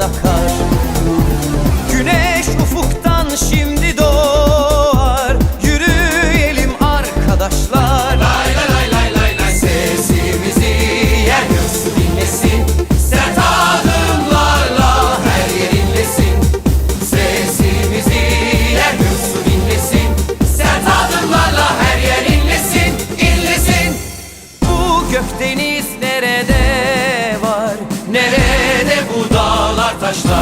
akar. Güneş ufuktan şimdi doğar. Yürüyelim arkadaşlar. Lay lay lay lay lay lay. Sesimizi yer göğsü dinlesin. Sert adımlarla her yer inlesin. Sesimizi yer göğsü dinlesin. Sert adımlarla her yer inlesin, inlesin. Bu gökdeniz nerede? Nerede bu dağlar taşlar?